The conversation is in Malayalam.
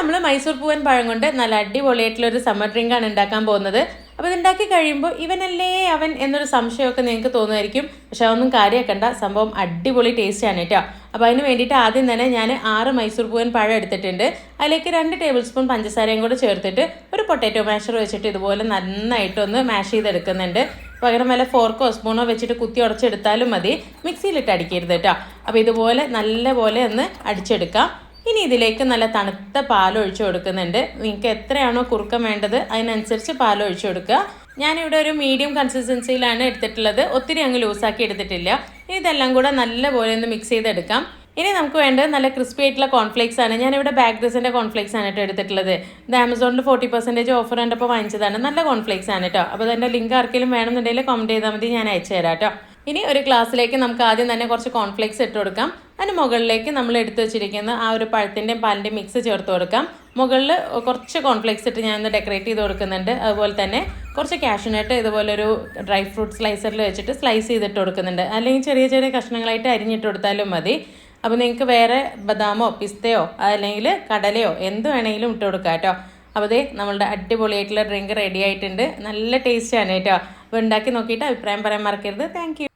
നമ്മൾ മൈസൂർ പൂവൻ പഴം കൊണ്ട് നല്ല അടിപൊളിയായിട്ടുള്ള ഒരു സമ്മർ ഡ്രിങ്ക് ആണ് ഉണ്ടാക്കാൻ പോകുന്നത്. അപ്പോൾ ഇതുണ്ടാക്കി കഴിയുമ്പോൾ ഇവനല്ലേ അവൻ എന്നൊരു സംശയമൊക്കെ നിങ്ങൾക്ക് തോന്നുമായിരിക്കും. പക്ഷെ അതൊന്നും കാര്യമാക്കണ്ട. സംഭവം അടിപൊളി ടേസ്റ്റ് ആണ് കേട്ടോ. അപ്പോൾ അതിന് വേണ്ടിയിട്ട് ആദ്യം തന്നെ ഞാൻ ആറ് മൈസൂർ പൂവൻ പഴം എടുത്തിട്ടുണ്ട്. അതിലേക്ക് രണ്ട് ടേബിൾ സ്പൂൺ പഞ്ചസാരയും കൂടെ ചേർത്തിട്ട് ഒരു പൊട്ടാറ്റോ മാഷർ വെച്ചിട്ട് ഇതുപോലെ നന്നായിട്ടൊന്ന് മാഷ് ചെയ്തെടുക്കുന്നുണ്ട്. പകരം വല്ല ഫോർക്കോ സ്പൂണോ വെച്ചിട്ട് കുത്തി ഉടച്ചെടുത്താലും മതി. മിക്സിയിലിട്ട് അടിക്കരുത് കേട്ടോ. അപ്പോൾ ഇതുപോലെ നല്ല പോലെ ഒന്ന് അടിച്ചെടുക്കാം. ഇനി ഇതിലേക്ക് നല്ല തണുത്ത പാൽ ഒഴിച്ചു കൊടുക്കുന്നുണ്ട്. നിങ്ങൾക്ക് എത്രയാണോ കുറുക്കം വേണ്ടത് അതിനനുസരിച്ച് പാൽ ഒഴിച്ചു കൊടുക്കുക. ഞാനിവിടെ ഒരു മീഡിയം കൺസിസ്റ്റൻസിയിലാണ് എടുത്തിട്ടുള്ളത്. ഒത്തിരി അങ്ങ് ലൂസാക്കി എടുത്തിട്ടില്ല. ഇതെല്ലാം കൂടെ നല്ലപോലെ ഒന്ന് മിക്സ് ചെയ്തെടുക്കാം. ഇനി നമുക്ക് വേണ്ടത് നല്ല ക്രിസ്പി ആയിട്ടുള്ള കോൺഫ്ലേക്സ് ആണ്. ഞാനിവിടെ ബാക്ക്ഡസിന്റെ കോൺഫ്ലേക്സ് ആണ് കേട്ടോ എടുത്തിട്ടുള്ളത്. ഇത് ആമസോണിൽ ഫോർട്ടി പെർസെന്റേജ് ഓഫർ കണ്ടപ്പോൾ വാങ്ങിച്ചതാണ്. നല്ല കോൺഫ്ലേക്സ് ആണ് കേട്ടോ. അപ്പോൾ അതിന്റെ ലിങ്ക് ആർക്കെങ്കിലും വേണമെന്നുണ്ടെങ്കിൽ കമന്റ് ചെയ്താൽ മതി. ഞാൻ അയച്ചു തരാം കേട്ടോ. ഇനി ഒരു ക്ലാസ്സിലേക്ക് നമുക്ക് ആദ്യം തന്നെ കുറച്ച് കോൺഫ്ലേക്സ് ഇട്ട് കൊടുക്കാം. അതിന് മുകളിലേക്ക് നമ്മൾ എടുത്തു വെച്ചിരിക്കുന്ന ആ ഒരു പഴത്തിന്റെയും പാലിന്റെയും മിക്സ് ചേർത്ത് കൊടുക്കാം. മുകളിൽ കുറച്ച് കോൺഫ്ലെക്സ് ഇട്ട് ഞാൻ ഒന്ന് ഡെക്കറേറ്റ് ചെയ്ത് കൊടുക്കുന്നുണ്ട്. അതുപോലെ തന്നെ കുറച്ച് കാഷ്യൂനട്ട് ഇതുപോലെ ഒരു ഡ്രൈ ഫ്രൂട്ട് സ്ലൈസറിൽ വെച്ചിട്ട് സ്ലൈസ് ചെയ്തിട്ട് കൊടുക്കുന്നുണ്ട്. അല്ലെങ്കിൽ ചെറിയ ചെറിയ കഷ്ണങ്ങളായിട്ട് അരിഞ്ഞിട്ട് കൊടുത്താലും മതി. അപ്പോൾ നിങ്ങൾക്ക് വേറെ ബദാമോ പിസ്തയോ അല്ലെങ്കിൽ കടലയോ എന്ത് വേണമെങ്കിലും ഇട്ട് കൊടുക്കാം കേട്ടോ. അപ്പോൾ ദേ നമ്മളുടെ അടിപൊളിയായിട്ടുള്ള ഡ്രിങ്ക് റെഡി ആയിട്ടുണ്ട്. നല്ല ടേസ്റ്റാണ് കേട്ടോ. അപ്പോൾ ഉണ്ടാക്കി നോക്കിയിട്ട് അഭിപ്രായം പറയാൻ മറക്കരുത്. താങ്ക്